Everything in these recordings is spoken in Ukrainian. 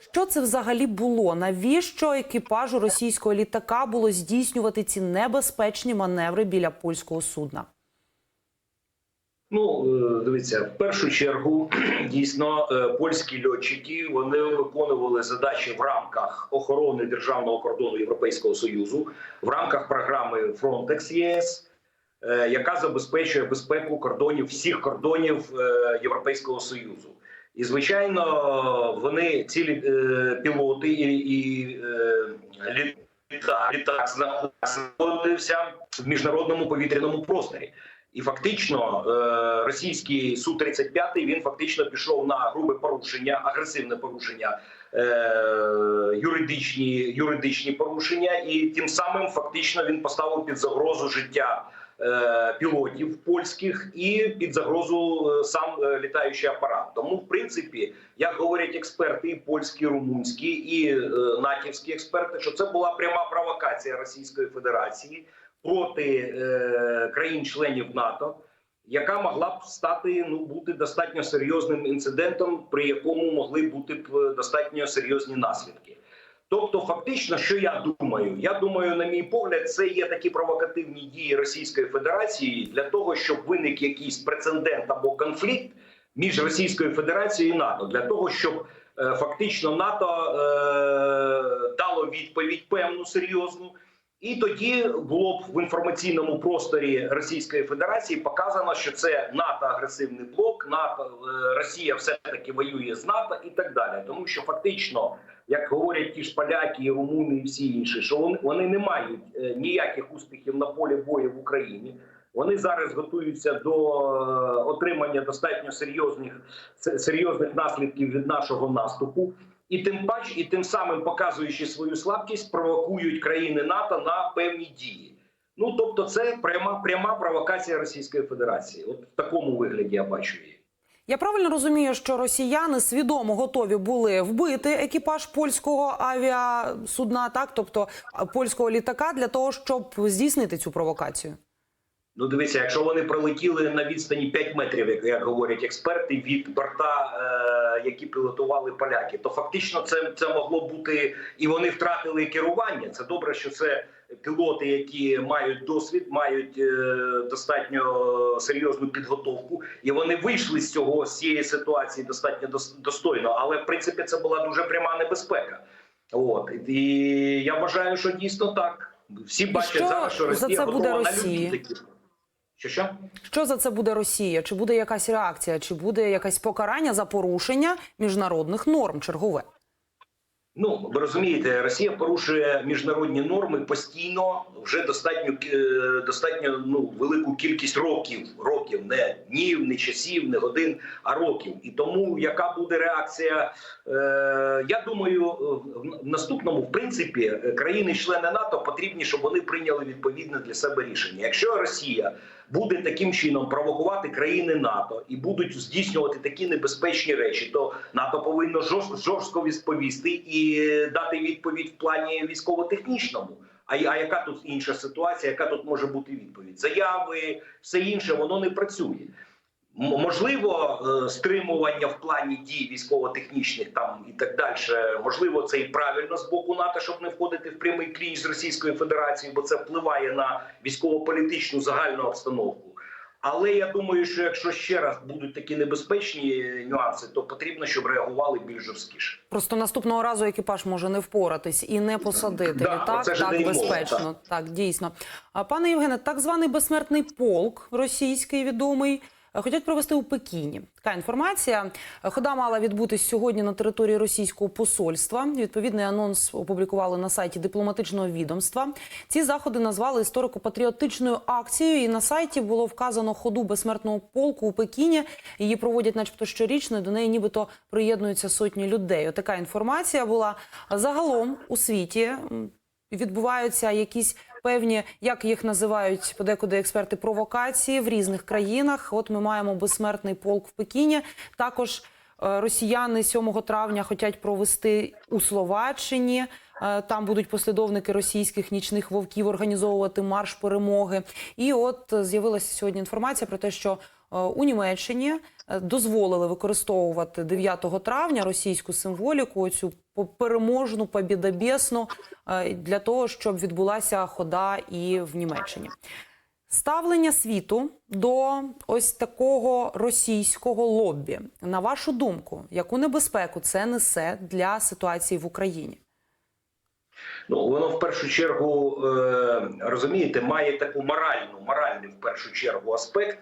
Що це взагалі було? Навіщо екіпажу російського літака було здійснювати ці небезпечні маневри біля польського судна? Ну, е, дивіться, в першу чергу дійсно е, польські льотчики вони виконували задачі в рамках охорони державного кордону Європейського союзу в рамках програми Frontex ЄС, е, яка забезпечує безпеку кордонів всіх кордонів Європейського союзу. І звичайно, вони цілі е, пілоти і, і е, літак, літак знаходився в міжнародному повітряному просторі. І фактично е, російський су 35 він фактично пішов на грубе порушення, агресивне порушення, е, юридичні, юридичні порушення, і тим самим фактично він поставив під загрозу життя пілотів польських і під загрозу е, сам е, літаючий апарат. Тому, в принципі, як говорять експерти, і польські, і румунські і е, натівські експерти, що це була пряма провокація Російської Федерації проти е, країн-членів НАТО, яка могла б стати ну бути достатньо серйозним інцидентом, при якому могли бути б е, достатньо серйозні наслідки. Тобто, фактично, що я думаю, я думаю, на мій погляд, це є такі провокативні дії Російської Федерації для того, щоб виник якийсь прецедент або конфлікт між Російською Федерацією і НАТО, для того, щоб е, фактично НАТО е, дало відповідь певну серйозну. І тоді було б в інформаційному просторі Російської Федерації показано, що це НАТО агресивний блок, НАТО е, Росія все таки воює з НАТО і так далі. Тому що фактично, як говорять ті ж поляки, румуни і всі інші, що вони, вони не мають е, ніяких успіхів на полі бою в Україні. Вони зараз готуються до е, отримання достатньо серйозних серйозних наслідків від нашого наступу. І тим паче, і тим самим показуючи свою слабкість, провокують країни НАТО на певні дії. Ну тобто, це пряма пряма провокація Російської Федерації. От в такому вигляді я бачу її. Я правильно розумію, що росіяни свідомо готові були вбити екіпаж польського авіасудна, так тобто польського літака, для того, щоб здійснити цю провокацію. Ну, дивіться, якщо вони пролетіли на відстані 5 метрів, як, як говорять експерти, від борта, е, які пілотували поляки, то фактично це, це могло бути і вони втратили керування. Це добре, що це пілоти, які мають досвід, мають е, достатньо серйозну підготовку, і вони вийшли з цього з цієї ситуації достатньо дос- достойно. Але в принципі це була дуже пряма небезпека. От і я вважаю, що дійсно так. Всі бачать що зараз, що Росія готова на любі такі. Що що? Що за це буде Росія? Чи буде якась реакція, чи буде якесь покарання за порушення міжнародних норм чергове? Ну ви розумієте, Росія порушує міжнародні норми постійно вже достатньо е, достатньо ну велику кількість років, років, не днів, не часів, не годин, а років. І тому яка буде реакція? Е, я думаю, в наступному, в принципі, е, країни-члени НАТО потрібні, щоб вони прийняли відповідне для себе рішення. Якщо Росія буде таким чином провокувати країни НАТО і будуть здійснювати такі небезпечні речі, то НАТО повинно жорст- жорстко відповісти і дати відповідь в плані військово-технічному. А, а яка тут інша ситуація? Яка тут може бути відповідь? Заяви, все інше, воно не працює. Можливо, е, стримування в плані дій військово-технічних там і так далі. Можливо, це і правильно з боку НАТО, щоб не входити в прямий клінч з Російською Федерацією, бо це впливає на військово-політичну загальну обстановку. Але я думаю, що якщо ще раз будуть такі небезпечні нюанси, то потрібно, щоб реагували більш жорсткіше. Просто наступного разу екіпаж може не впоратись і не посадити Да, літак це так не й мова, безпечно. Так, дійсно. А пане Євгене, так званий безсмертний полк російський відомий. Е, Хотять провести у Пекіні. Така інформація. Е, Хода мала відбутись сьогодні на території російського посольства. Відповідний анонс опублікували на сайті дипломатичного відомства. Ці заходи назвали історико-патріотичною акцією. І на сайті було вказано ходу безсмертного полку у Пекіні. Її проводять, начебто, щорічно. До неї нібито приєднуються сотні людей. Отака інформація була загалом у світі. Відбуваються якісь певні, як їх називають подекуди експерти, провокації в різних країнах. От ми маємо безсмертний полк в Пекіні. Також е, росіяни 7 травня хочуть провести у Словаччині. Е, Там будуть послідовники російських нічних вовків організовувати марш перемоги. І от е, з'явилася сьогодні інформація про те, що у Німеччині е, дозволили використовувати 9 травня російську символіку, цю переможну, побідобєсну, е, для того, щоб відбулася хода і в Німеччині. Ставлення світу до ось такого російського лоббі. На вашу думку, яку небезпеку це несе для ситуації в Україні? Ну воно в першу чергу е, розумієте, має таку моральну, моральний в першу чергу аспект,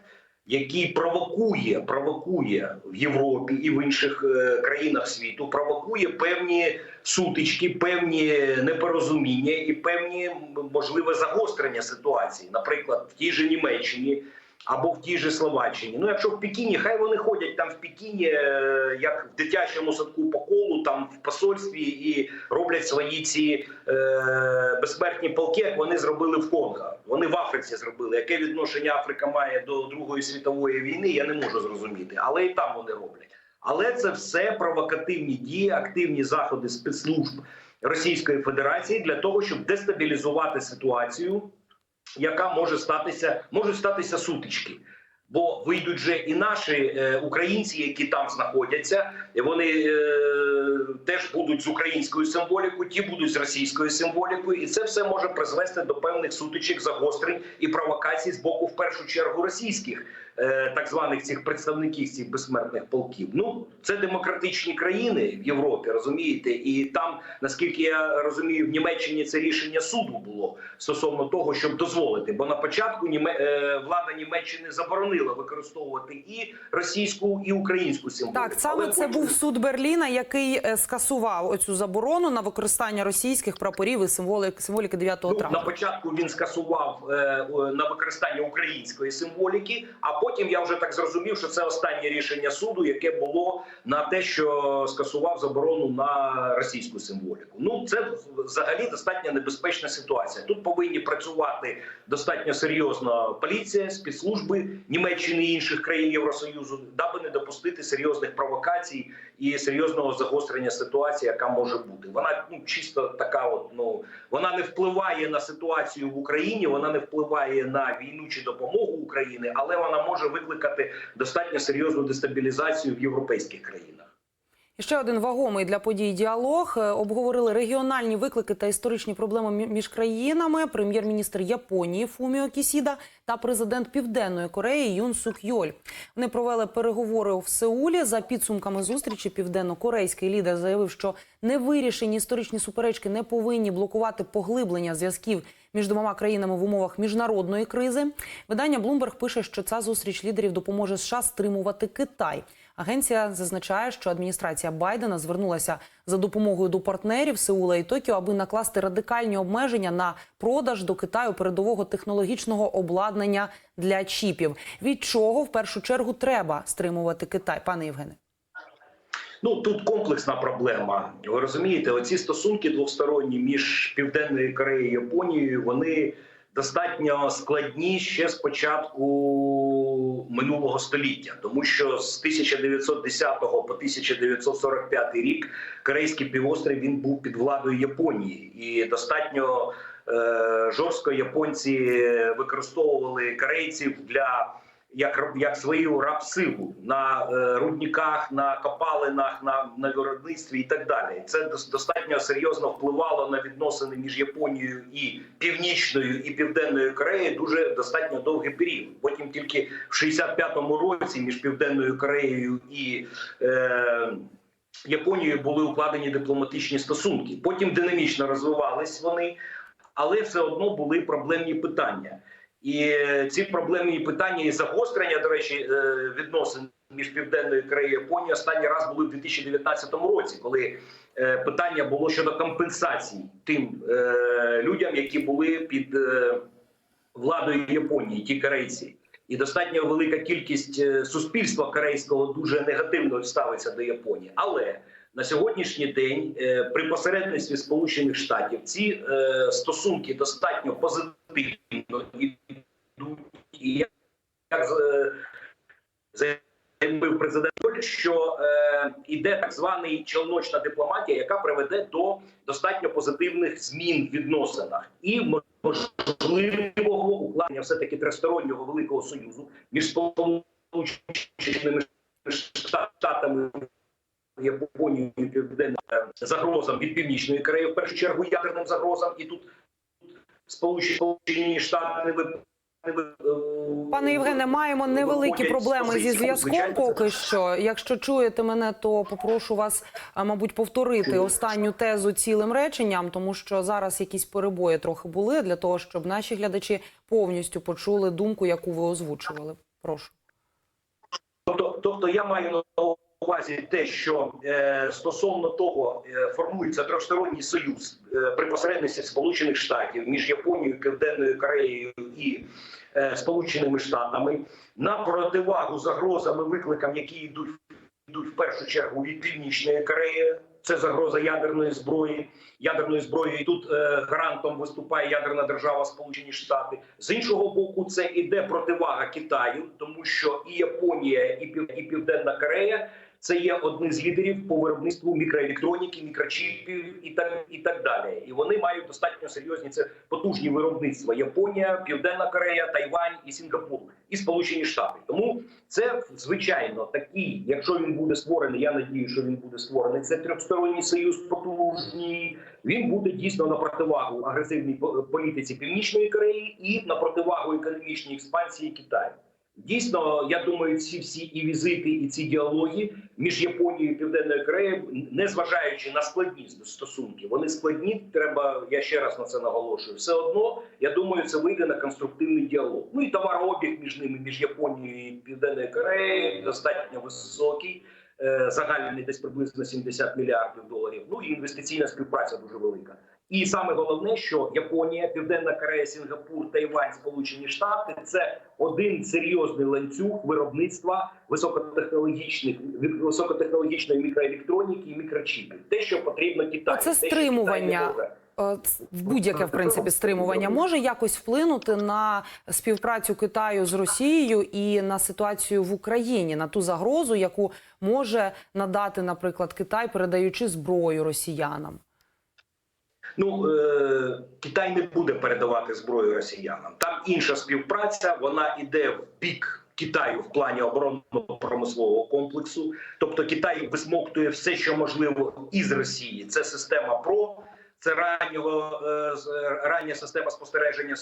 який провокує, провокує в Європі і в інших е, країнах світу, провокує певні сутички, певні непорозуміння і певні можливе загострення ситуації, наприклад, в тій же Німеччині. Або в тій же Словаччині. Ну, якщо в Пекіні, хай вони ходять там в Пекіні, е, як в дитячому садку по колу, там в посольстві і роблять свої ці е, безсмертні полки, як вони зробили в Конго. Вони в Африці зробили. Яке відношення Африка має до Другої світової війни, я не можу зрозуміти. Але і там вони роблять. Але це все провокативні дії, активні заходи спецслужб Російської Федерації для того, щоб дестабілізувати ситуацію яка може статися, можуть статися сутички. Бо вийдуть же і наші е, українці, які там знаходяться, і вони е, теж будуть з українською символікою, ті будуть з російською символікою, і це все може призвести до певних сутичок, загострень і провокацій з боку, в першу чергу, російських так званих цих представників цих безсмертних полків. Ну це демократичні країни в Європі, розумієте, і там, наскільки я розумію, в Німеччині це рішення суду було стосовно того, щоб дозволити. Бо на початку Німе... е, влада Німеччини заборонила використовувати і російську, і українську символіку. Так, саме Але це потім- був суд Берліна, який е, скасував оцю заборону на використання російських прапорів і символіки, символіки 9 Ну, травня. на початку він скасував е, е, на використання української символіки, а потім я вже так зрозумів, що це останнє рішення суду, яке було на те, що скасував заборону на російську символіку. Ну це взагалі достатньо небезпечна ситуація. Тут повинні працювати достатньо серйозно поліція, спецслужби Німеччини і інших країн Євросоюзу, даби не допустити серйозних провокацій і серйозного загострення ситуації, яка може бути. Вона ну чисто така, от ну вона не впливає на ситуацію в Україні, вона не впливає на війну чи допомогу України, але вона може викликати достатньо серйозну дестабілізацію в європейських країнах. І ще один вагомий для подій діалог. Е, Обговорили регіональні виклики та історичні проблеми між країнами. Прем'єр-міністр Японії Фуміо Кісіда та президент Південної Кореї Юн Сук Йоль. Вони провели переговори в Сеулі. За підсумками зустрічі південно-корейський лідер заявив, що невирішені історичні суперечки не повинні блокувати поглиблення зв'язків між двома країнами в умовах міжнародної кризи. Видання Bloomberg пише, що ця зустріч лідерів допоможе США стримувати Китай. Агенція зазначає, що адміністрація Байдена звернулася за допомогою до партнерів Сеула і Токіо, аби накласти радикальні обмеження на продаж до Китаю передового технологічного обладнання для чіпів. Від чого в першу чергу треба стримувати Китай, пане Євгене? Ну тут комплексна проблема. Ви розумієте, оці стосунки двосторонні між Південною Кореєю і Японією вони достатньо складні ще з початку минулого століття, тому що з 1910 по 1945 рік Корейський півострів він був під владою Японії, і достатньо жорстко японці використовували корейців для як як свою рабсилу на е, рудниках, на копалинах, на, на виробництві і так далі. Це дос- достатньо серйозно впливало на відносини між Японією і Північною і Південною Кореєю дуже достатньо довгий період. Потім тільки в 65-му році між Південною Кореєю і е, Японією були укладені дипломатичні стосунки. Потім динамічно розвивались вони, але все одно були проблемні питання. І е, ці проблемні питання і загострення, до речі, е, відносин між південною і Японією останній раз були в 2019 році, коли е, питання було щодо компенсації тим людям, які були під владою Японії, ті корейці. І достатньо велика кількість суспільства корейського дуже негативно ставиться до Японії. Але на сьогоднішній день е, при посередництві Сполучених Штатів ці е, стосунки достатньо позитивно йдуть. І як е, заявив президент, що е, іде так званий челночна дипломатія, яка приведе до достатньо позитивних змін в відносинах і можливого укладення все таки тристороннього великого союзу між Сполученими Штатами. Японією і південним загрозам від північної Кореї, в першу чергу ядерним загрозам, і тут Сполучені Штати е, Пане Євгене, маємо невеликі проблеми зі зв'язком. Поки що, якщо чуєте мене, то попрошу вас, мабуть, повторити останню тезу цілим реченням, тому що зараз якісь перебої трохи були для того, щоб наші глядачі повністю почули думку, яку ви озвучували. Прошу. Тобто, тобто я маю на увазі те, що е, стосовно того е, формується трьохсторонній союз е, при посередництві Сполучених Штатів між Японією, Південною Кореєю і е, Сполученими Штатами на противагу загрозам і викликам, які йдуть йдуть в першу чергу від Північної Кореї. Це загроза ядерної зброї. Ядерної зброї і тут е, гарантом виступає ядерна держава Сполучені Штати. З іншого боку, це іде противага Китаю, тому що і Японія, і Пів- і Південна Корея це є одні з лідерів по виробництву мікроелектроніки, мікрочіпів і так і так далі. І вони мають достатньо серйозні це потужні виробництва: Японія, Південна Корея, Тайвань і Сінгапур і Сполучені Штати. Тому це звичайно такий, якщо він буде створений, я надію, що він буде створений. Це трьохсторонній союз потужний. Він буде дійсно на противагу агресивній політиці Північної Кореї і на противагу економічній експансії Китаю. Дійсно, я думаю, ці всі і візити, і ці діалоги між Японією і Південною Кореєю, не зважаючи на складні стосунки, вони складні. Треба, я ще раз на це наголошую. Все одно я думаю, це вийде на конструктивний діалог. Ну і товарообіг між ними, між Японією і Південною Кореєю, достатньо високий. е, Загальний десь приблизно 70 мільярдів доларів. Ну і інвестиційна співпраця дуже велика. І саме головне, що Японія, Південна Корея, Сінгапур, Тайвань, Сполучені Штати це один серйозний ланцюг виробництва високотехнологічних високотехнологічної мікроелектроніки і мікрочіпів. Те, що потрібно Китаю. Що стримування. Е, в будь-яке в принципі стримування може якось вплинути на співпрацю Китаю з Росією і на ситуацію в Україні, на ту загрозу, яку може надати, наприклад, Китай, передаючи зброю росіянам. Ну е, Китай не буде передавати зброю росіянам. Там інша співпраця. Вона йде в бік Китаю в плані оборонного промислового комплексу. Тобто Китай висмоктує все, що можливо із Росії. Це система ПРО. Це раннього е, е, рання система спостереження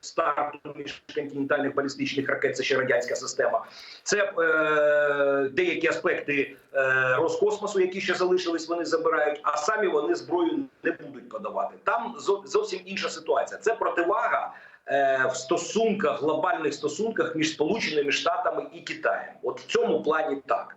старту міжконтинентальних балістичних ракет. Це ще радянська система. Це е, деякі аспекти е, Роскосмосу, які ще залишились, вони забирають, а самі вони зброю не будуть подавати. Там зовсім інша ситуація. Це противага е, в стосунках, глобальних стосунках між Сполученими Штатами і Китаєм. От в цьому плані так.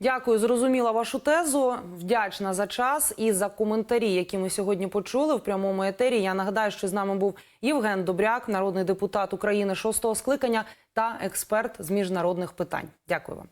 Дякую, зрозуміла вашу тезу. Вдячна за час і за коментарі, які ми сьогодні почули в прямому етері. Я нагадаю, що з нами був Євген Добряк, народний депутат України шостого скликання та експерт з міжнародних питань. Дякую вам.